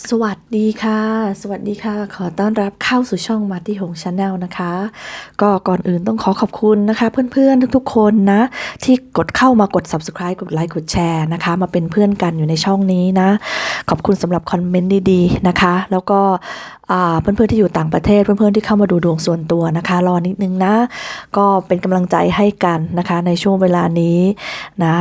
สวัสดีค่ะ สวัสดีค่ะ ขอต้อนรับเข้าสู่ช่องมาที่หงชาแนลนะคะ ก็ก่อนอื่นต้องขอขอบคุณนะคะ เพื่อนๆทุกๆคนนะ ที่กดเข้ามากด subscribe กดไลค์กดแชร์นะคะ มาเป็นเพื่อนกันอยู่ในช่องนี้นะ ขอบคุณสำหรับคอมเมนต์ดีๆนะคะ แล้วก็ เพื่อนๆที่อยู่ต่างประเทศ เพื่อนๆที่เข้ามาดูดวงส่วนตัวนะคะรอนิดนึงนะ ก็เป็นกำลังใจให้กันนะคะในช่วงเวลานี้นะ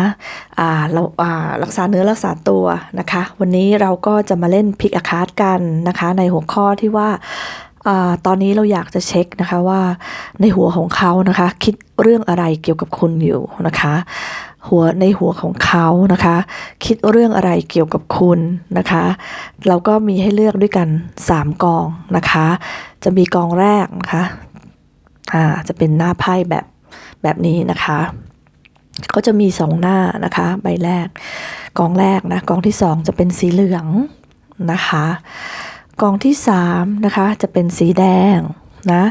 เราอ่ารักษาเนื้อรักษาตัวนะคะ วันนี้เราก็จะมาเล่นพิกอาคาร์ดกันนะคะ ในหัวข้อที่ว่าอาตอนนี้เราอยากจะเช็คนะคะว่าในหัวของเขานะคะ คิดเรื่องอะไรเกี่ยวกับคุณอยู่นะคะ หัวในหัวของเขานะคะ คิดเรื่องอะไรเกี่ยวกับคุณนะคะ เราก็มีให้เลือกด้วยกัน 3 กองนะคะ จะมีกองแรกนะคะอ่าจะเป็นหน้าไพ่แบบแบบนี้นะคะก็จะมีสองหน้านะคะ ใบแรก กองแรกนะกองที่สองจะเป็นสีเหลืองนะคะ กองที่สามนะคะจะเป็นสีแดง นะ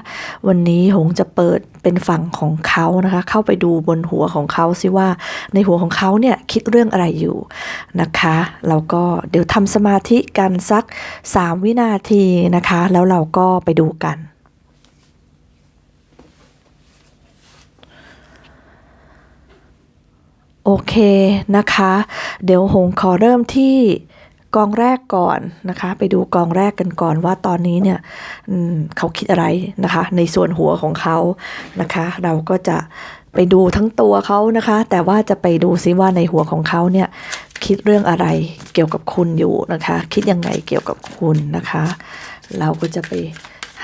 วันนี้หงจะเปิดเป็นฝั่งของเขานะคะ เข้าไปดูบนหัวของเขาสิว่า ในหัวของเขาเนี่ยคิดเรื่องอะไรอยู่นะคะแล้วก็เดี๋ยวทำสมาธิกันสัก 3 วินาทีนะคะ แล้วเราก็ไปดูกันโอเคนะคะ เดี๋ยวหงขอเริ่มที่ กองแรกก่อนนะคะ ไปดูกองแรกกันก่อนว่าตอนนี้เนี่ยเขาคิดอะไรนะคะ ในส่วนหัวของเขานะคะ เราก็จะไปดูทั้งตัวเขานะคะ แต่ว่าจะไปดูซิว่าในหัวของเขาเนี่ยคิดเรื่องอะไรเกี่ยวกับคุณอยู่นะคะ คิดยังไงเกี่ยวกับคุณนะคะ เราก็จะไป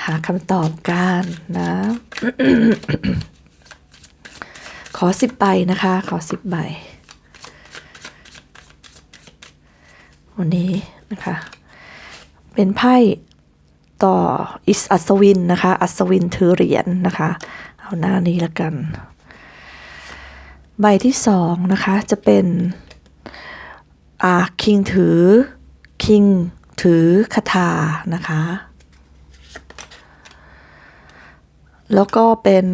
หาคำตอบกันนะ ขอสิบใบนะคะ ขอสิบใบ วันนี้นะคะ เป็นไพ่ต่ออิสอัศวินนะคะ อัศวินถือเหรียญนะคะ เอาหน้านี้ละกัน ใบที่สองนะคะจะเป็นอ่าคิงถือคิงถือคาถานะคะ แล้วก็เป็น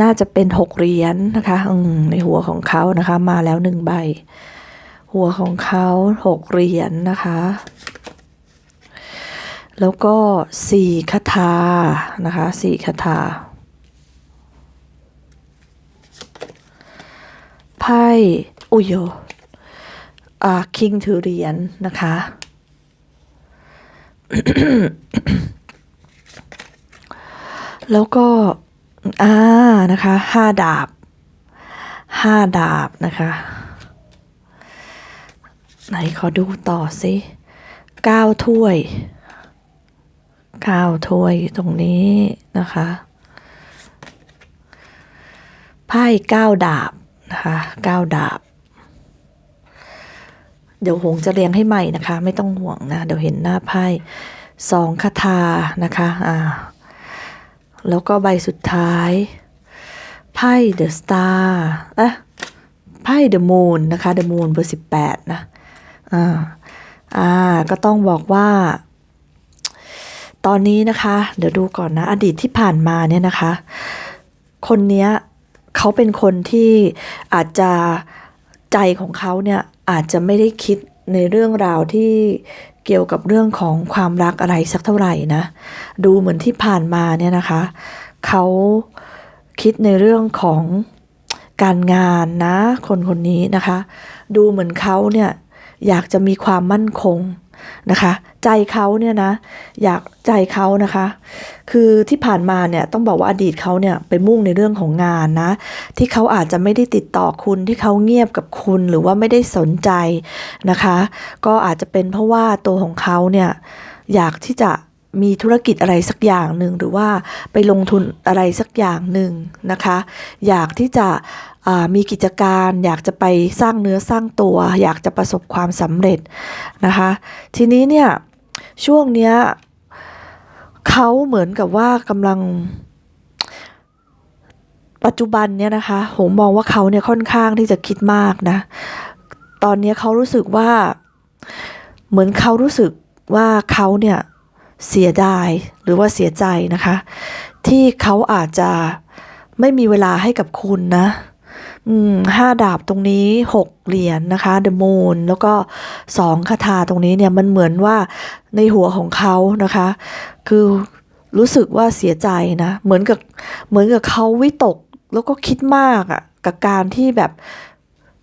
น่าจะเป็นหกเหรียญนนะคะในหัวของเขานะคะ มาแล้วหนึ่งใบ หัวของเขาหกเหรียญนนะคะ แล้วก็สี่คาถานะคะสี่คาถาไพ่อุยโยอ่าคิงถือเหรียญนะคะแล้วก็ อ่า นะคะ ห้าดาบ ห้าดาบนะคะ ไหนขอดูต่อสิเก้าถ้วยเก้าถ้วยตรงนี้นะคะไพ่เก้าดาบนะคะเก้าดาบ เดี๋ยวหงจะเรียงให้ใหม่นะคะ ไม่ต้องห่วงนะ เดี๋ยวเห็นหน้าไพ่สองคาถานะคะอ่าแล้วก็ใบสุดท้าย ไพ่เดอะสตาร์อะไพ่เดอะมูนนะคะเดอะมูนเบอร์สิบแปดนะ อ่าอ่าก็ต้องบอกว่า ตอนนี้นะคะ เดี๋ยวดูก่อนนะ อดีตที่ผ่านมาเนี่ยนะคะ คนเนี้ยเขาเป็นคนที่อาจจะใจของเขาเนี่ยอาจจะไม่ได้คิดในเรื่องราวที่เกี่ยวกับเรื่องของความรักอะไรสักเท่าไหร่นะ ดูเหมือนที่ผ่านมาเนี่ยนะคะ เขาคิดในเรื่องของการงานนะ คนคนนี้นะคะ ดูเหมือนเขาเนี่ย อยากจะมีความมั่นคงนะคะ ใจเขาเนี่ยนะ อยากใจเขานะคะ คือที่ผ่านมาเนี่ยต้องบอกว่าอดีตเขาเนี่ยไปมุ่งในเรื่องของงานนะ ที่เขาอาจจะไม่ได้ติดต่อคุณที่เขาเงียบกับคุณหรือว่าไม่ได้สนใจนะคะ ก็อาจจะเป็นเพราะว่าตัวของเขาเนี่ยอยากที่จะมีธุรกิจอะไรสักอย่างหนึ่งหรือว่าไปลงทุนอะไรสักอย่างหนึ่งนะคะ อยากที่จะ มีกิจการอยากจะไปสร้างเนื้อสร้างตัว อยากจะประสบความสำเร็จนะคะ ทีนี้เนี่ยช่วงเนี้ยเขาเหมือนกับว่ากำลัง ปัจจุบันเนี่ยนะคะหงมองว่าเขาเนี่ยค่อนข้างที่จะคิดมากนะ ตอนนี้เขารู้สึกว่าเหมือนเขารู้สึกว่าเขาเนี่ยเสียดายหรือว่าเสียใจนะคะ ที่เขาอาจจะไม่มีเวลาให้กับคุณนะ อืมห้าดาบตรงนี้หกเหรียญนะคะ The Moon แล้วก็สองคาถาตรงนี้เนี่ยมันเหมือนว่าในหัวของเขานะคะ คือรู้สึกว่าเสียใจนะ เหมือนกับเหมือนกับเขาวิตกแล้วก็คิดมากอะ่ะกับการที่แบบ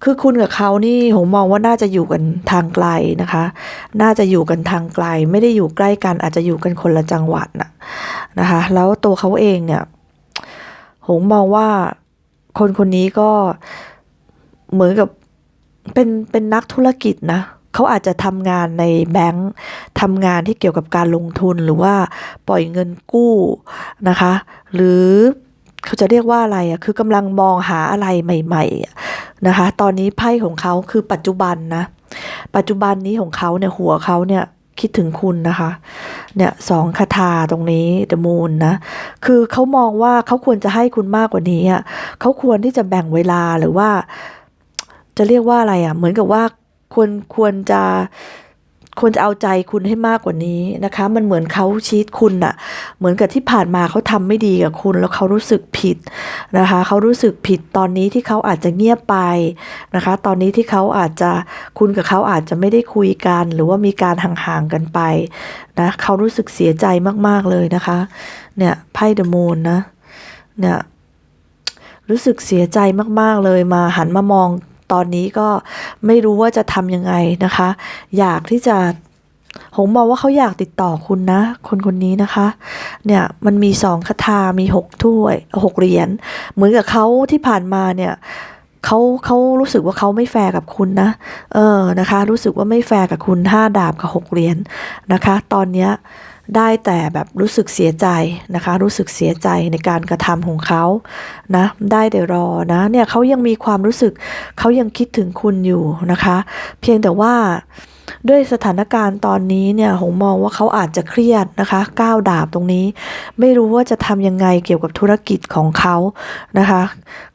คือคุณกับเขานี่ผมมองว่าน่าจะอยู่กันทางไกลนะคะ น่าจะอยู่กันทางไกล ไม่ได้อยู่ใกล้กันอาจจะอยู่กันคนละจังหวัดนะนะคะ แล้วตัวเขาเองเนี่ยผมมองว่า คนคนนี้ก็เหมือนกับเป็นเป็นนักธุรกิจนะเขาอาจจะทำงานในแบงค์ทำงานที่เกี่ยวกับการลงทุนหรือว่าปล่อยเงินกู้นะคะ หรือเขาจะเรียกว่าอะไรอะคือกำลังมองหาอะไรใหม่ๆนะคะ ตอนนี้ไพ่ของเขาคือปัจจุบันนะ ปัจจุบันนี้ของเขาเนี่ยหัวเขาเนี่ย คิดถึงคุณนะคะ เนี่ยสองคาถาตรงนี้ the moon นะ คือเขามองว่าเขาควรจะให้คุณมากกว่านี้อะเขาควรที่จะแบ่งเวลาหรือว่า จะเรียกว่าอะไรอะ เหมือนกับว่าควรควรจะ ควรจะเอาใจคุณให้มากกว่านี้นะคะ มันเหมือนเขาชีตคุณอะเหมือนกับที่ผ่านมาเขาทำไม่ดีกับคุณ แล้วเขารู้สึกผิดนะคะเขารู้สึกผิดตอนนี้ที่เขาอาจจะเงียบไปนะคะ ตอนนี้ที่เขาอาจจะคุณกับเขาอาจจะไม่ได้คุยกัน หรือว่ามีการห่างๆกันไปนะเขารู้สึกเสียใจมากๆเลยนะคะ เนี่ยไพ่เดอะมูนนะเนี่ยรู้สึกเสียใจมากๆเลยมาหันมามอง ตอนนี้ก็ไม่รู้ว่าจะทำยังไงนะคะ อยากที่จะผมมองว่าเขาอยากติดต่อคุณนะ คนคนนี้นะคะ เนี่ยมันมีสองคาถามีหกถ้วยหกเหรียญเหมือนกับเขาที่ผ่านมาเนี่ยเขาเขารู้สึกว่าเขาไม่แฟร์กับคุณนะ เออนะคะ รู้สึกว่าไม่แฟร์กับคุณห้าดาบกับหกเหรียญนะคะ ตอนเนี้ย ได้แต่แบบรู้สึกเสียใจนะคะ รู้สึกเสียใจในการกระทำของเขานะได้แต่รอนะเนี่ยเขายังมีความรู้สึกเขายังคิดถึงคุณอยู่นะคะ เพียงแต่ว่าด้วยสถานการณ์ตอนนี้เนี่ยผมมองว่าเขาอาจจะเครียดนะคะก้าวดาบตรงนี้ ไม่รู้ว่าจะทำยังไงเกี่ยวกับธุรกิจของเขานะคะ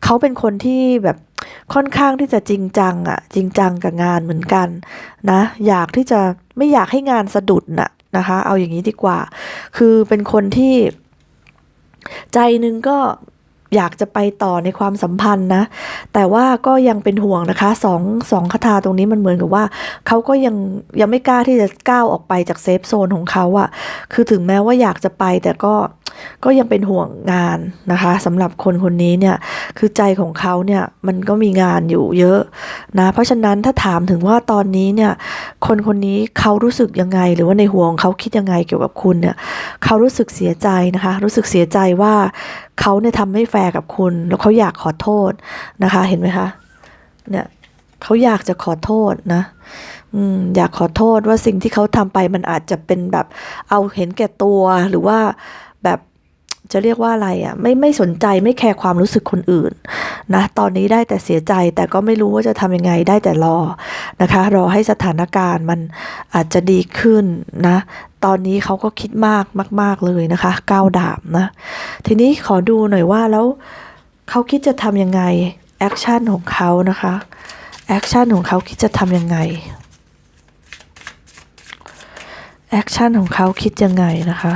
เขาเป็นคนที่แบบค่อนข้างที่จะจริงจังอะจริงจังกับงานเหมือนกันนะอยากที่จะไม่อยากให้งานสะดุดน่ะ นะคะ เอาอย่างนี้ดีกว่า คือเป็นคนที่ใจนึงก็อยากจะไปต่อในความสัมพันธ์นะ แต่ว่าก็ยังเป็นห่วงนะคะสองสองคาถาตรงนี้มันเหมือนกับว่า เขาก็ยังยังไม่กล้าที่จะก้าวออกไปจากเซฟโซนของเขาอะคือถึงแม้ว่าอยากจะไปแต่ก็ ก็ยังเป็นห่วงงานนะคะสำหรับคนคนนี้เนี่ยคือใจของเขาเนี่ยมันก็มีงานอยู่เยอะนะเพราะฉะนั้นถ้าถามถึงว่าตอนนี้เนี่ยคนคนนี้เขารู้สึกยังไง หรือว่าในหัวงเขาคิดยังไงเกี่ยวกับคุณเนี่ยเขารู้สึกเสียใจนะคะ รู้สึกเสียใจว่าเขาเนี่ยทำไม่แฟร์กับคุณ แล้วเขาอยากขอโทษนะคะเห็นไหมคะเนี่ยเขาอยากจะขอโทษนะอยากขอโทษว่าสิ่งที่เขาทำไปมันอาจจะเป็นแบบเอาเห็นแก่ตัวหรือว่า จะเรียกว่าอะไรอะ่ะไม่ไม่สนใจไม่แคร์ความรู้สึกคนอื่นนะตอนนี้ได้แต่เสียใจแต่ก็ไม่รู้ว่าจะทำยังไงได้แต่รอนะคะรอให้สถานการณ์มันอาจจะดีขึ้นนะตอนนี้เขาก็คิดมากมาก ๆเลยนะคะก้าวดาบนะทีนี้ขอดูหน่อยว่าแล้วเขาคิดจะทำยังไงแอคชั่นของเขานะคะแอคชั่นของเขาคิดจะทำยังไงแอคชั่นของเขาคิดยังไงนะคะ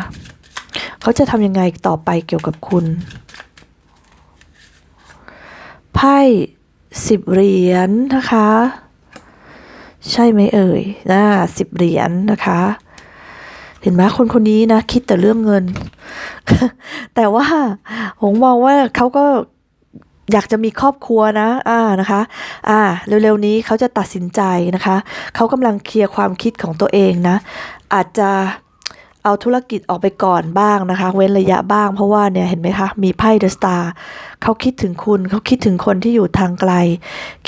เขาจะทำยังไงต่อไปเกี่ยวกับคุณ ไพ่สิบเหรียญนะคะ ใช่ไหมเอ่ยนะสิบเหรียญนะคะ เห็นไหมคนคนนี้นะ คิดแต่เรื่องเงิน แต่ว่าผมมองว่าเขาก็อยากจะมีครอบครัวนะ อ่า นะคะ อ่า เร็วๆนี้เขาจะตัดสินใจนะคะ เขากำลังเคลียร์ความคิดของตัวเองนะ อาจจะ เอาธุรกิจออกไปก่อนบ้างนะคะ เว้นระยะบ้างเพราะว่าเนี่ยเห็นไหมคะ มีไพ่เดอะสตาร์เขาคิดถึงคุณเขาคิดถึงคนที่อยู่ทางไกล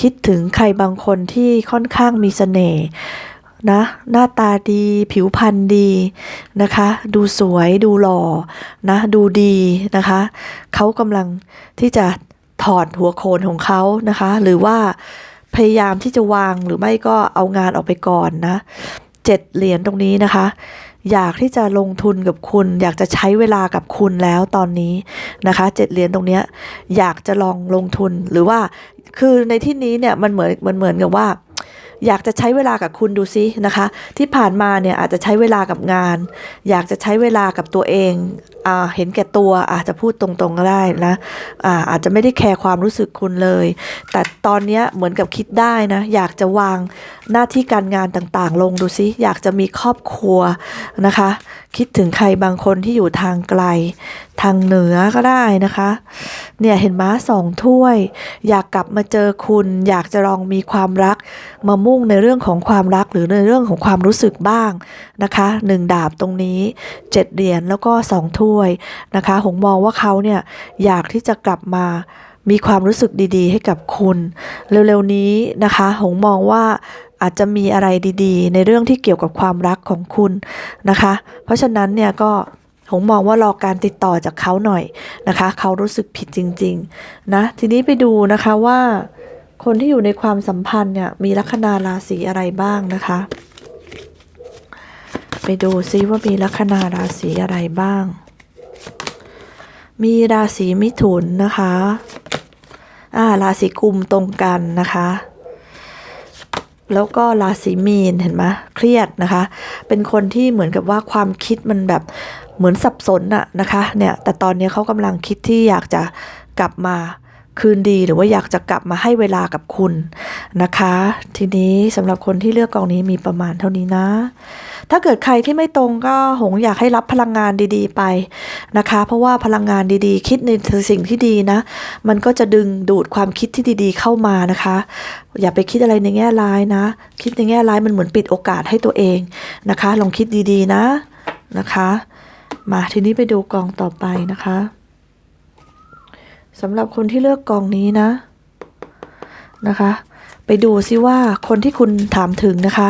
คิดถึงใครบางคนที่ค่อนข้างมีเสน่ห์นะหน้าตาดีผิวพรรณดีนะคะ ดูสวยดูหล่อนะดูดีนะคะเขากำลังที่จะถอดหัวโขนของเขานะคะ หรือว่าพยายามที่จะวางหรือไม่ก็เอางานออกไปก่อนนะเจ็ดเหรียญตรงนี้นะคะ อยากที่จะลงทุนกับคุณ อยากจะใช้เวลากับคุณแล้วตอนนี้นะคะเจ็ดเหรียญตรงนี้อยากจะลองลงทุนหรือว่าคือในที่นี้เนี่ยมันเหมือนมันเหมือนกับว่า อยากจะใช้เวลากับคุณดูซินะคะ ที่ผ่านมาเนี่ยอาจจะใช้เวลากับงาน อยากจะใช้เวลากับตัวเอง เห็นแก่ตัวอาจจะพูดตรงๆก็ได้นะอาอาจจะไม่ได้แคร์ความรู้สึกคุณเลย แต่ตอนนี้เหมือนกับคิดได้นะ อยากจะวางหน้าที่การงานต่างๆ ลงดูซิ อยากจะมีครอบครัวนะคะ คิดถึงใครบางคนที่อยู่ทางไกล ทางเหนือก็ได้นะคะ เนี่ยเห็นม้าสองถ้วย อยากกลับมาเจอคุณ อยากจะลองมีความรัก มามุ่งในเรื่องของความรักหรือในเรื่องของความรู้สึกบ้างนะคะหนึ่งดาบตรงนี้เจ็ดเหรียญแล้วก็สองถ้วยนะคะ หงมองว่าเขาเนี่ยอยากที่จะกลับมามีความรู้สึกดีๆ ให้กับคุณ เร็วๆนี้นะคะ หงมองว่าอาจจะมีอะไรดีๆ ในเรื่องที่เกี่ยวกับความรักของคุณนะคะ เพราะฉะนั้นเนี่ยก็หงมองว่ารอการติดต่อจากเขาหน่อยนะคะ เขารู้สึกผิดจริงๆนะทีนี้ไปดูนะคะว่า คนที่อยู่ในความสัมพันธ์เนี่ยมีลัคนาราศีอะไรบ้างนะคะ ไปดูซิว่ามีลัคนาราศีอะไรบ้าง มีราศีมิถุนนะคะอ่าราศีกุมตรงกันนะคะ แล้วก็ราศีมีนเห็นไหมเครียดนะคะ เป็นคนที่เหมือนกับว่าความคิดมันแบบเหมือนสับสนอะนะคะเนี่ยแต่ตอนนี้เขากำลังคิดที่อยากจะกลับมา คืนดีหรือว่าอยากจะกลับมาให้เวลากับคุณนะคะ ทีนี้สำหรับคนที่เลือกกองนี้มีประมาณเท่านี้นะ ถ้าเกิดใครที่ไม่ตรงก็หงอยากให้รับพลังงานดีๆไปนะคะ เพราะว่าพลังงานดีๆ คิดในสิ่งที่ดีนะ มันก็จะดึงดูดความคิดที่ดีๆ เข้ามานะคะ อย่าไปคิดอะไรในแง่ร้ายนะ คิดในแง่ร้ายมันเหมือนปิดโอกาสให้ตัวเองนะคะ ลองคิดดีๆนะนะคะ มาทีนี้ไปดูกองต่อไปนะคะ สำหรับคนที่เลือกกองนี้นะนะคะ ไปดูซิว่าคนที่คุณถามถึงนะคะ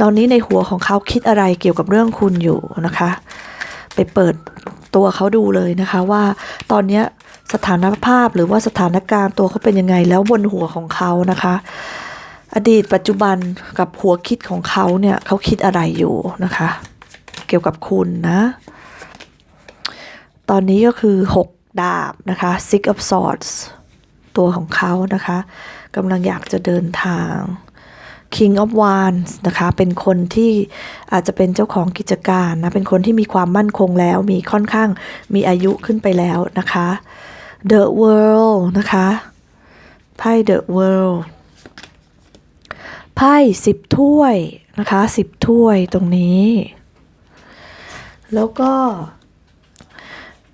ตอนนี้ในหัวของเขาคิดอะไรเกี่ยวกับเรื่องคุณอยู่นะคะ ไปเปิดตัวเขาดูเลยนะคะว่าตอนนี้สถานภาพหรือว่าสถานการณ์ตัวเขาเป็นยังไงแล้วบนหัวของเขานะคะ อดีตปัจจุบันกับหัวคิดของเขาเนี่ยเขาคิดอะไรอยู่นะคะ เกี่ยวกับคุณนะ ตอนนี้ก็คือ6 ดาบนะคะ six of swords ตัวของเขานะคะกำลังอยากจะเดินทาง King of Wands นะคะ เป็นคนที่อาจจะเป็นเจ้าของกิจการนะ เป็นคนที่มีความมั่นคงแล้ว มีค่อนข้างมีอายุขึ้นไปแล้วนะคะ The World นะคะ ไพ่ The World ไพ่สิบถ้วยนะคะสิบถ้วยตรงนี้ แล้วก็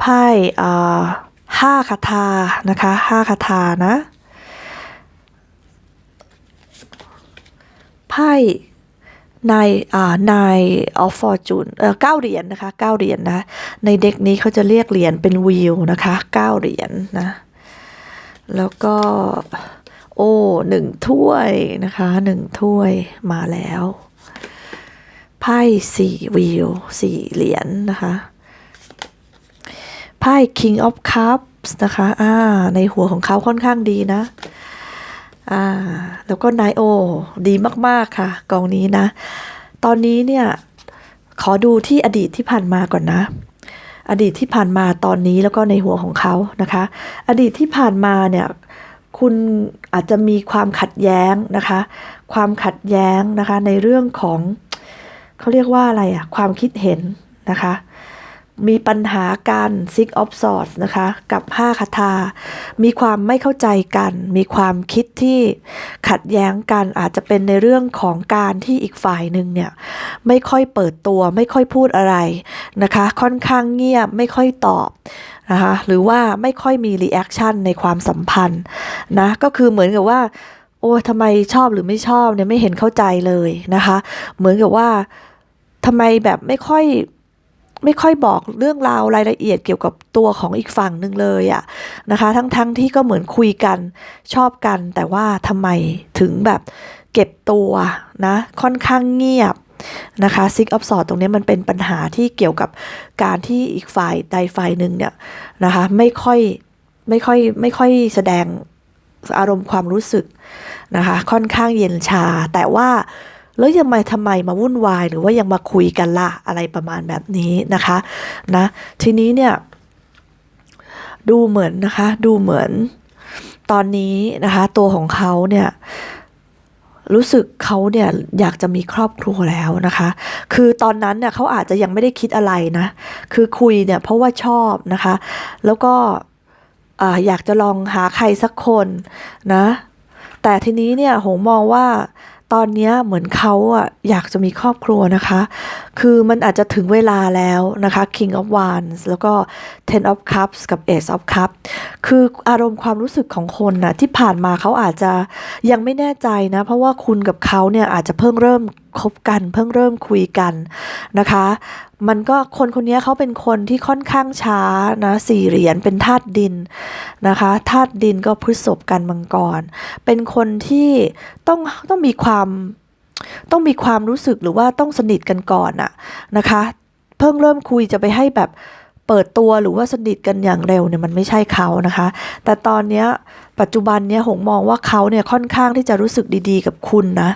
ไพ่ห้าคาถานะคะห้าคาถานะ ไพ่นายอ่านายออฟฟอร์จูนเออเก้าเหรียญนะคะเก้าเหรียญนะ ในเด็กนี้เขาจะเรียกเหรียญเป็นวิวนะคะเก้าเหรียญนะ แล้วก็ โอ้หนึ่งถ้วยนะคะหนึ่งถ้วยมาแล้ว ไพ่สี่วิวสี่เหรียญนะคะ ไพ่ King of Cups นะคะอ่าในหัวของเขาค่อนข้างดีนะอ่าแล้วก็นายโอ ดีมากๆค่ะ กองนี้นะ ตอนนี้เนี่ย ขอดูที่อดีตที่ผ่านมาก่อนนะ อดีตที่ผ่านมาตอนนี้แล้วก็ในหัวของเขานะคะ อดีตที่ผ่านมาเนี่ยคุณอาจจะมีความขัดแย้งนะคะ ความขัดแย้งนะคะในเรื่องของเขาเรียกว่าอะไรอะความคิดเห็นนะคะ มีปัญหาการ six of swords นะคะ กับ 5 คาถา มีความไม่เข้าใจกัน มีความคิดที่ขัดแย้งกัน อาจจะเป็นในเรื่องของการที่อีกฝ่ายหนึ่งเนี่ย ไม่ค่อยเปิดตัว ไม่ค่อยพูดอะไรนะคะ ค่อนข้างเงียบ ไม่ค่อยตอบนะคะหรือว่าไม่ค่อยมีรีแอคชั่นในความสัมพันธ์นะ ก็คือเหมือนกับว่า โอ้ทำไมชอบหรือไม่ชอบเนี่ยไม่เห็นเข้าใจเลยนะคะ เหมือนกับว่าทำไมแบบไม่ค่อย ไม่ค่อยบอกเรื่องราวรายละเอียดเกี่ยวกับตัวของอีกฝั่งหนึ่งเลยอะนะคะ ทั้งๆทที่ก็เหมือนคุยกันชอบกัน แต่ว่าทำไมถึงแบบเก็บตัวนะค่อนข้างเงียบนะคะซิกออฟสอดตรงนี้มันเป็นปัญหาที่เกี่ยวกับการที่อีกฝ่ายใดฝ่ายหนึ่งเนี่ยนะคะไม่ค่อยไม่ค่อยไม่ค่อยแสดงอารมณ์ความรู้สึกนะคะค่อนข้างเย็นชา แต่ว่า แล้วยังมาทำไมมาวุ่นวาย หรือว่ายังมาคุยกันล่ะอะไรประมาณแบบนี้นะคะนะทีนี้เนี่ย ดูเหมือนนะคะ ดูเหมือนตอนนี้นะคะ ตัวของเขาเนี่ยรู้สึกเขาเนี่ยอยากจะมีครอบครัวแล้วนะคะ คือตอนนั้นเนี่ยเขาอาจจะยังไม่ได้คิดอะไรนะ คือคุยเนี่ยเพราะว่าชอบนะคะ แล้วก็อ่าอยากจะลองหาใครสักคนนะ แต่ทีนี้เนี่ยหงมองว่า ตอนนี้เหมือนเขาอะอยากจะมีครอบครัวนะคะคือมันอาจจะถึงเวลาแล้วนะคะ King of Wands แล้วก็ Ten of Cups กับ Ace of Cups คืออารมณ์ความรู้สึกของคนน่ะที่ผ่านมาเขาอาจจะยังไม่แน่ใจนะ เพราะว่าคุณกับเขาเนี่ยอาจจะเพิ่งเริ่มคบกันเพิ่งเริ่มคุยกันนะคะ มันก็คนคนนี้เขาเป็นคนที่ค่อนข้างช้านะสี่เหรียญเป็นธาตุดินนะคะธาตุดินก็พฤษภกันมังกร เป็นคนที่ต้องต้องมีความ ต้องมีความรู้สึกหรือว่าต้องสนิทกันก่อนอะนะคะ เพิ่งเริ่มคุยจะไปให้แบบเปิดตัวหรือว่าสนิทกันอย่างเร็วเนี่ยมันไม่ใช่เขานะคะ แต่ตอนเนี้ยปัจจุบันเนี้ยหงมองว่าเขาเนี่ยค่อนข้างที่จะรู้สึกดีๆ กับคุณนะ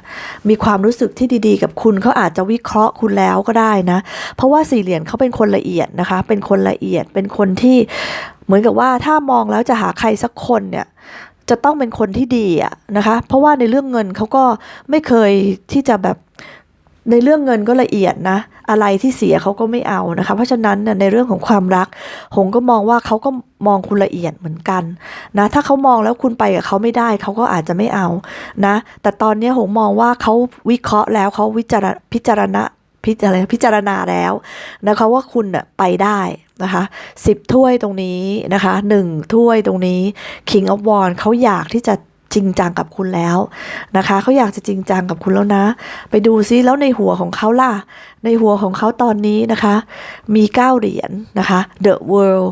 มีความรู้สึกที่ดีๆ กับคุณเขาอาจจะวิเคราะห์คุณแล้วก็ได้นะ เพราะว่าสี่เหรียญเขาเป็นคนละเอียดนะคะ เป็นคนละเอียดเป็นคนที่เหมือนกับว่าถ้ามองแล้วจะหาใครสักคนเนี่ย จะต้องเป็นคนที่ดีอะนะคะ เพราะว่าในเรื่องเงินเขาก็ไม่เคยที่จะแบบในเรื่องเงินก็ละเอียดนะ อะไรที่เสียเขาก็ไม่เอานะคะ เพราะฉะนั้นเนี่ยในเรื่องของความรัก หงก็มองว่าเขาก็มองคุณละเอียดเหมือนกันนะถ้าเขามองแล้วคุณไปกับเขาไม่ได้เขาก็อาจจะไม่เอานะ แต่ตอนนี้หงมองว่าเขาวิเคราะห์แล้วเขาวิจารพิจารณาพิจารณาแล้วนะคะว่าคุณน่ะไปได้ นะคะสิบถ้วยตรงนี้นะคะหนึ่งถ้วยตรงนี้ King of w a n d เขาอยากที่จะจริงจังกับคุณแล้วนะคะเขาอยากจะจริงจังกับคุณแล้วนะ ไปดูซิแล้วในหัวของเขาล่ะ ในหัวของเขาตอนนี้นะคะ มีเก้าเหรียญนะคะ The World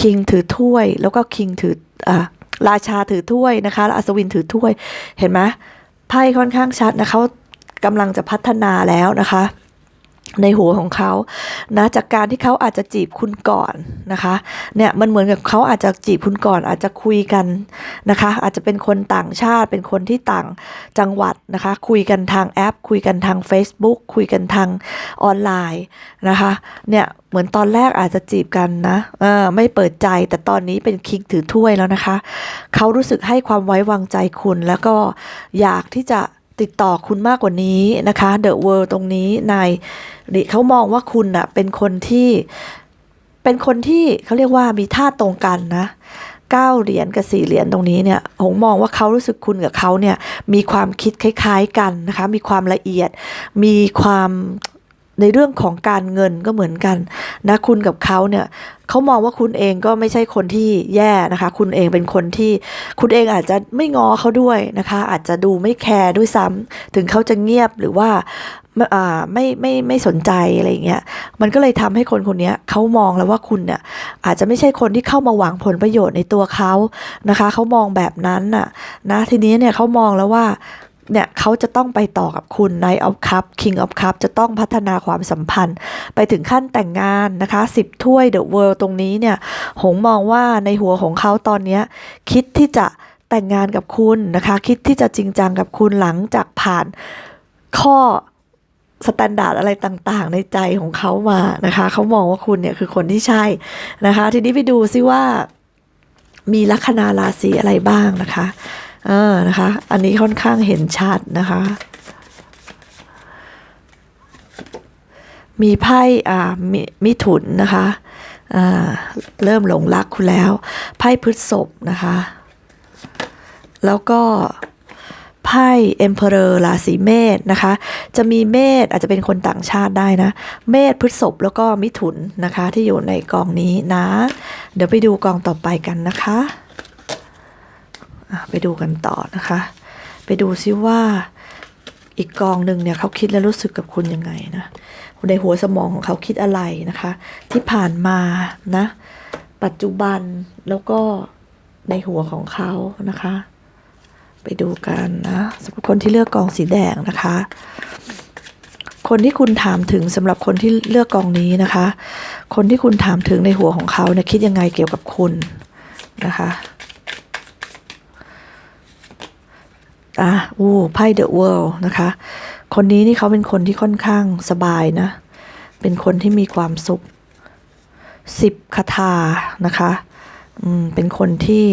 King ถือถ้วย แล้วก็ King ถืออ่าราชาถือถ้วยนะคะแล้วอัศวินถือถ้วยเห็นไหมไพ่ค่อนข้างชัดนะเขากำลังจะพัฒนาแล้วนะคะ ในหัวของเขานะจากการที่เขาอาจจะจีบคุณก่อนนะคะเนี่ยมันเหมือนกับเขาอาจจะจีบคุณก่อน อาจจะคุยกันนะคะ อาจจะเป็นคนต่างชาติเป็นคนที่ต่างจังหวัดนะคะ คุยกันทางแอป คุยกันทาง Facebook คุยกันทางออนไลน์นะคะเนี่ยเหมือนตอนแรกอาจจะจีบกันนะเออไม่เปิดใจแต่ตอนนี้เป็นคิงถือถ้วยแล้วนะคะเขารู้สึกให้ความไว้วางใจคุณแล้วก็อยากที่จะติดต่อคุณมากกว่านี้นะคะ The World ตรงนี้นาย เขามองว่าคุณน่ะเป็นคนที่เป็นคนที่เขาเรียกว่ามีท่าตรงกันนะเก้าเหรียญกับสี่เหรียญตรงนี้เนี่ยหงมองว่าเขารู้สึกคุณกับเขาเนี่ยมีความคิดคล้าย ๆกันนะคะ มีความละเอียด มีความในเรื่องของการเงินก็เหมือนกันนะคุณกับเขาเนี่ยเขามองว่าคุณเองก็ไม่ใช่คนที่แย่นะคะ คุณเองเป็นคนที่คุณเองอาจจะไม่งอเขาด้วยนะคะ อาจจะดูไม่แคร์ด้วยซ้ำถึงเขาจะเงียบหรือว่า ไม่ไม่ไม่สนใจอะไรเงี้ย มันก็เลยทำให้คนคนนี้เขามองแล้วว่าคุณเนี่ยอาจจะไม่ใช่คนที่เข้ามาหวังผลประโยชน์ในตัวเขานะคะ เขามองแบบนั้นน่ะนะทีนี้เนี่ยเขามองแล้วว่าเนี่ยเขาจะต้องไปต่อกับคุณ Knight of Cup King of Cup จะต้องพัฒนาความสัมพันธ์ ไปถึงขั้นแต่งงานนะคะ10ถ้วย The World ตรงนี้เนี่ย หงมองว่าในหัวของเขาตอนนี้คิดที่จะแต่งงานกับคุณนะคะ คิดที่จะจริงจังกับคุณหลังจากผ่านข้อ สแตนดาร์ดอะไรต่างๆ ในใจของเขามานะคะ เขามองว่าคุณเนี่ยคือคนที่ใช่นะคะ ทีนี้ไปดูซิว่า มีลัคนาราศีอะไรบ้างนะคะเออนะคะ อันนี้ค่อนข้างเห็นชัดนะคะ มีไพ่อ่ามีมิถุนนะคะอ่าเริ่มหลงรักคุณแล้ว ไพ่พฤษภนะคะ แล้วก็ ไพ่ Emperor ราศีเมษนะคะ จะมีเมษอาจจะเป็นคนต่างชาติได้นะ เมษพฤษภแล้วก็มิถุนนะคะ ที่อยู่ในกองนี้นะ เดี๋ยวไปดูกองต่อไปกันนะคะไปดูกันต่อนะคะ ไปดูซิว่าอีกกองหนึ่งเนี่ยเขาคิดและรู้สึกกับคุณยังไงนะในหัวสมองของเขาคิดอะไรนะคะ ที่ผ่านมานะ ปัจจุบันแล้วก็ในหัวของเขานะคะ ไปดูกันนะสำหรับคนที่เลือกกองสีแดงนะคะ คนที่คุณถามถึงสำหรับคนที่เลือกกองนี้นะคะ คนที่คุณถามถึงในหัวของเขาเนี่ยคิดยังไงเกี่ยวกับคุณนะคะอะอู้ไพ่เดอะเวิลด์นะคะ คนนี้นี่เขาเป็นคนที่ค่อนข้างสบายนะ เป็นคนที่มีความสุขสิบคาถานะคะ อืม เป็นคนที่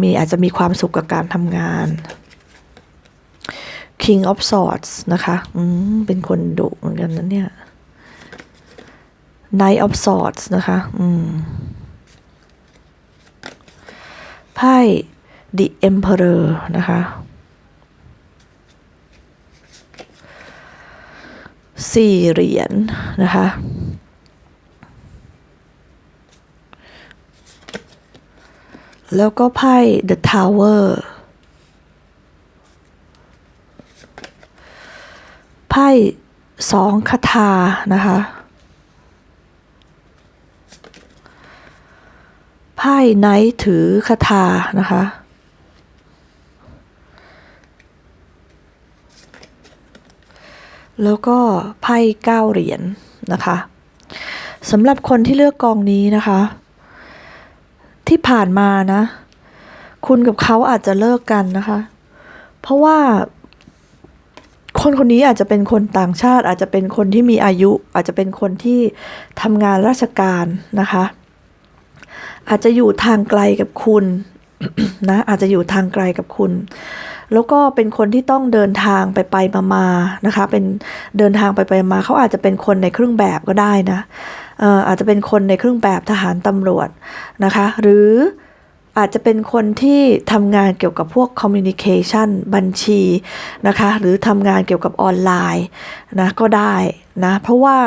มีอาจจะมีความสุขกับการทำงาน King of Swords นะคะอืมเป็นคนดุเหมือนกันนะเนี่ย Knight of Swords นะคะอืมไพ่ The Emperor นะคะ สี่เหรียญนะคะ แล้วก็ไพ่ The Tower ไพ่สองคาถานะคะ ไพ่ไนท์ถือคาถานะคะ แล้วก็ไพ่เก้าเหรียญนะคะสำหรับคนที่เลือกกองนี้นะคะ ที่ผ่านมานะ คุณกับเขาอาจจะเลิกกันนะคะ เพราะว่า คนคนนี้อาจจะเป็นคนต่างชาติ อาจจะเป็นคนที่มีอายุ อาจจะเป็นคนที่ทำงานราชการนะคะ อาจจะอยู่ทางไกลกับคุณนะอาจจะอยู่ทางไกลกับคุณ แล้วก็เป็นคนที่ต้องเดินทางไปไปมามานะคะ เป็นเดินทางไปไปมาเขาอาจจะเป็นคนในเครื่องแบบก็ได้นะ อาจจะเป็นคนในเครื่องแบบทหารตำรวจนะคะ หรืออาจจะเป็นคนที่ทำงานเกี่ยวกับพวกคอมมิวนิเคชันบัญชีนะคะ หรือทำงานเกี่ยวกับออนไลน์นะก็ได้นะเพราะว่า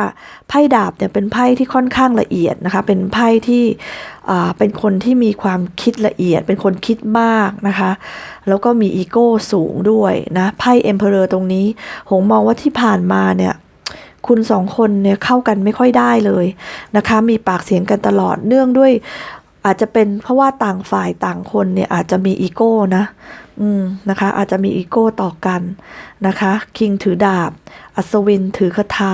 ไพ่ดาบเนี่ยเป็นไพ่ที่ค่อนข้างละเอียดนะคะ เป็นไพ่ที่เป็นคนที่มีความคิดละเอียด เป็นคนคิดมากนะคะ แล้วก็มีอีโก้สูงด้วยนะไพ่เอ็มเพอเรอร์ตรงนี้หงมองว่าที่ผ่านมาเนี่ย คุณสองคนเนี่ยเข้ากันไม่ค่อยได้เลยนะคะ มีปากเสียงกันตลอดเนื่องด้วย อาจจะเป็นเพราะว่าต่างฝ่ายต่างคนเนี่ยอาจจะมีอีโก้นะ อืมนะคะ อาจจะมีอีโก้ต่อกันนะคะ คิงถือดาบ อัศวินถือคาถา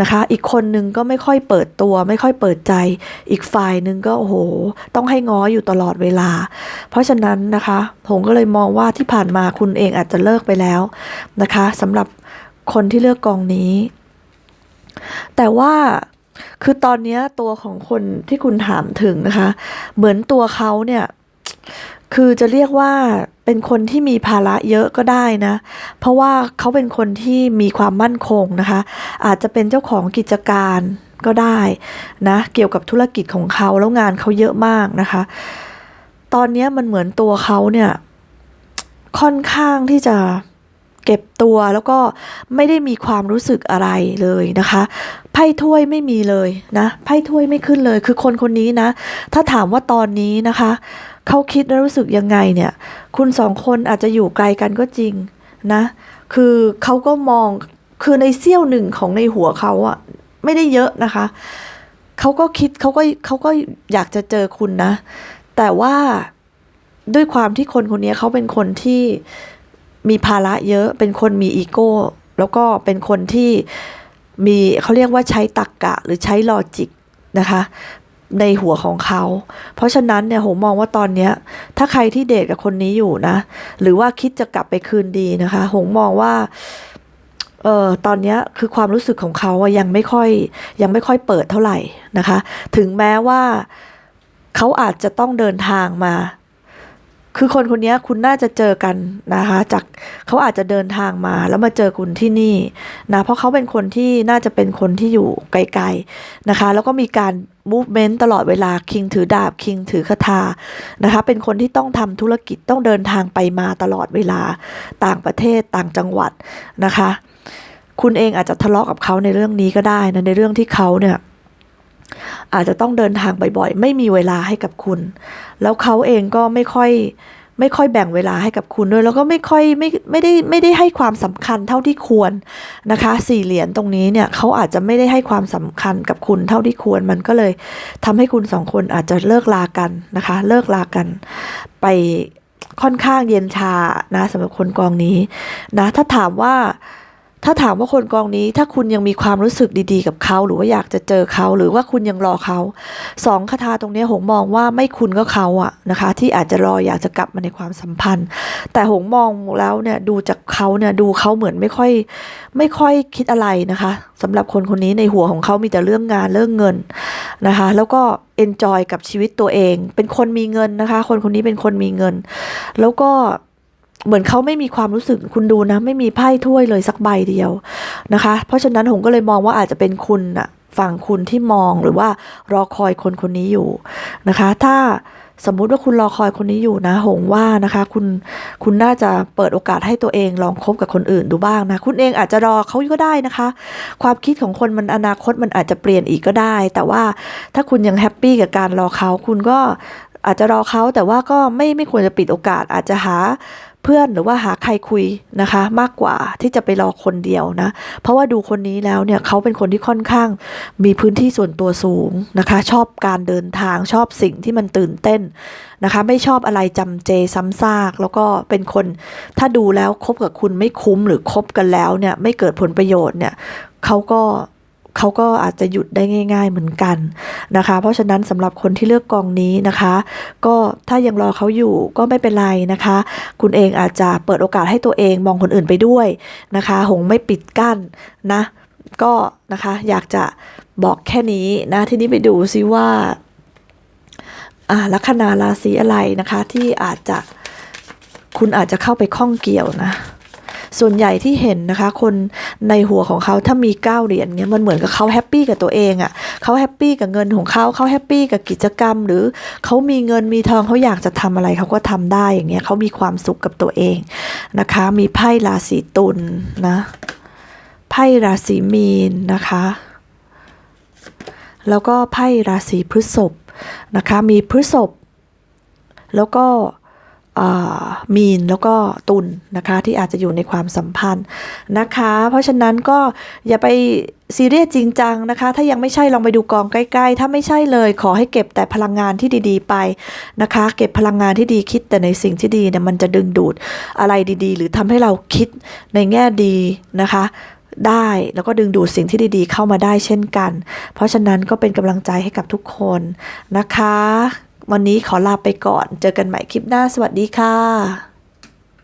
นะคะ อีกคนนึงก็ไม่ค่อยเปิดตัว ไม่ค่อยเปิดใจ อีกฝ่ายนึงก็โอ้โห ต้องให้ง้ออยู่ตลอดเวลา เพราะฉะนั้นนะคะ ผมก็เลยมองว่าที่ผ่านมาคุณเองอาจจะเลิกไปแล้วนะคะสำหรับคนที่เลือกกองนี้ แต่ว่าคือตอนนี้ตัวของคนที่คุณถามถึงนะคะ เหมือนตัวเขาเนี่ย คือจะเรียกว่าเป็นคนที่มีภาระเยอะก็ได้นะ เพราะว่าเขาเป็นคนที่มีความมั่นคงนะคะ อาจจะเป็นเจ้าของกิจการก็ได้นะ เกี่ยวกับธุรกิจของเขาแล้วงานเขาเยอะมากนะคะ ตอนนี้มันเหมือนตัวเขาเนี่ย ค่อนข้างที่จะ เก็บตัวแล้วก็ไม่ได้มีความรู้สึกอะไรเลยนะคะไพ่ถ้วยไม่มีเลยนะไพ่ถ้วยไม่ขึ้นเลย คือคนคนนี้นะ ถ้าถามว่าตอนนี้นะคะเขาคิดและรู้สึกยังไงเนี่ย คุณสองคนอาจจะอยู่ไกลกันก็จริงนะ คือเขาก็มองคือในเสี้ยวหนึ่งของในหัวเขาอะไม่ได้เยอะนะคะเขาก็คิดเขาก็เขาก็อยากจะเจอคุณนะ แต่ว่าด้วยความที่คนคนนี้เขาเป็นคนที่ มีภาระเยอะเป็นคนมีอีโก้ แล้วก็เป็นคนที่มีเขาเรียกว่าใช้ตรรกกะหรือใช้ลอจิกนะคะในหัวของเขา เพราะฉะนั้นเนี่ยผมมองว่าตอนเนี้ย ถ้าใครที่เดทกับคนนี้อยู่นะ หรือว่าคิดจะกลับไปคืนดีนะคะหงมองว่าเออตอนนี้คือความรู้สึกของเขาอะยังไม่ค่อยยังไม่ค่อยเปิดเท่าไหร่นะคะ ถึงแม้ว่าเขาอาจจะต้องเดินทางมา คือคนคนนี้คุณน่าจะเจอกันนะคะ จากเขาอาจจะเดินทางมาแล้วมาเจอคุณที่นี่นะเพราะเขาเป็นคนที่น่าจะเป็นคนที่อยู่ไกลๆนะคะ แล้วก็มีการ movement ตลอดเวลาคิงถือดาบคิงถือคาถานะคะเป็นคนที่ต้องทำธุรกิจต้องเดินทางไปมาตลอดเวลาต่างประเทศต่างจังหวัดนะคะ คุณเองอาจจะทะเลาะกับเขาในเรื่องนี้ก็ได้นะในเรื่องที่เขาเนี่ย อาจจะต้องเดินทางบ่อยๆ ไม่มีเวลาให้กับคุณ แล้วเขาเองก็ไม่ค่อยไม่ค่อยแบ่งเวลาให้กับคุณด้วย แล้วก็ไม่ค่อยไม่ไม่ได้ไม่ได้ให้ความสำคัญเท่าที่ควรนะคะ สี่เหรียญตรงนี้เนี่ยเขาอาจจะไม่ได้ให้ความสำคัญกับคุณเท่าที่ควร มันก็เลยทำให้คุณสองคนอาจจะเลิกลากันนะคะ เลิกลากัน ไปค่อนข้างเย็นชานะสำหรับคนกองนี้นะ ถ้าถามว่า ถ้าถามว่าคนกองนี้ ถ้าคุณยังมีความรู้สึกดีๆ กับเขา หรือว่าอยากจะเจอเขาหรือว่าคุณยังรอเขาสองคาถาตรงนี้หงมองว่าไม่คุณก็เขาอะนะคะ ที่อาจจะรออยากจะกลับมาในความสัมพันธ์ แต่หงมองแล้วเนี่ยดูจากเขาเนี่ยดูเขาเหมือนไม่ค่อย ไม่ค่อยคิดอะไรนะคะสำหรับคนคนนี้ในหัวของเขามีแต่เรื่องงานเรื่องเงินนะคะ แล้วก็ enjoy กับชีวิตตัวเอง เป็นคนมีเงินนะคะ คนคนนี้เป็นคนมีเงิน แล้วก็ เหมือนเขาไม่มีความรู้สึกคุณดูนะ ไม่มีไพ่ถ้วยเลยสักใบเดียวนะคะ เพราะฉะนั้นผมก็เลยมองว่าอาจจะเป็นคุณอะฝั่งคุณที่มองหรือว่ารอคอยคนคนนี้อยู่นะคะ ถ้าสมมุติว่าคุณรอคอยคนนี้อยู่นะ หงว่านะคะ คุณคุณน่าจะเปิดโอกาสให้ตัวเองลองคบกับคนอื่นดูบ้างนะ คุณเองอาจจะรอเขาก็ได้นะคะ ความคิดของคนมันอนาคตมันอาจจะเปลี่ยนอีกก็ได้ แต่ว่าถ้าคุณยังแฮปปี้กับการรอเขา คุณก็อาจจะรอเขาแต่ว่าก็ไม่ไม่ควรจะปิดโอกาสอาจจะหา เพื่อนหรือว่าหาใครคุยนะคะ มากกว่าที่จะไปรอคนเดียวนะ เพราะว่าดูคนนี้แล้วเนี่ยเขาเป็นคนที่ค่อนข้างมีพื้นที่ส่วนตัวสูงนะคะ ชอบการเดินทางชอบสิ่งที่มันตื่นเต้นนะคะ ไม่ชอบอะไรจำเจซ้ำซาก แล้วก็เป็นคนถ้าดูแล้วคบกับคุณไม่คุ้มหรือคบกันแล้วเนี่ยไม่เกิดผลประโยชน์เนี่ยเขาก็ เขาก็อาจจะหยุดได้ง่าย ๆเหมือนกันนะคะ เพราะฉะนั้นสำหรับคนที่เลือกกองนี้นะคะ ก็ถ้ายังรอเขาอยู่ก็ไม่เป็นไรนะคะ คุณเองอาจจะเปิดโอกาสให้ตัวเองมองคนอื่นไปด้วยนะคะ หงไม่ปิดกั้นนะก็นะคะอยากจะบอกแค่นี้นะทีนี้ไปดูซิว่าอ่าลัคนาราศีอะไรนะคะ ที่อาจจะคุณอาจจะเข้าไปข้องเกี่ยวนะ ส่วนใหญ่ที่เห็นนะคะ คนในหัวของเขาถ้ามีเก้าเหรียญเนี่ยมันเหมือนกับเขาแฮปปี้กับตัวเองอะ่ะเขาแฮปปี้กับเงินของเขาเขาแฮปปี้กับกิจกรรม หรือเขามีเงินมีทองเขาอยากจะทำอะไรเขาก็ทำได้อย่างเงี้ยเขามีความสุขกับตัวเองนะคะ มีไพ่ราศีตุลนะไพ่ราศีมีนนะคะแล้วก็ไพ่ราศีพฤษภนะคะ มีพฤษภแล้วก็ มีนแล้วก็ตุลนะคะ ที่อาจจะอยู่ในความสัมพันธ์นะคะ เพราะฉะนั้นก็อย่าไปซีเรียสจริงจังนะคะ ถ้ายังไม่ใช่ลองไปดูกองใกล้ๆ ถ้าไม่ใช่เลยขอให้เก็บแต่พลังงานที่ดี ๆ ไปนะคะ เก็บพลังงานที่ดีคิดแต่ในสิ่งที่ดีเนี่ยมันจะดึงดูดอะไรดีๆ หรือทำให้เราคิดในแง่ดีนะคะได้แล้วก็ดึงดูดสิ่งที่ดีๆ เข้ามาได้เช่นกัน เพราะฉะนั้นก็เป็นกำลังใจให้กับทุกคนนะคะ วันนี้ขอลาไปก่อน เจอกันใหม่คลิปหน้า สวัสดีค่ะ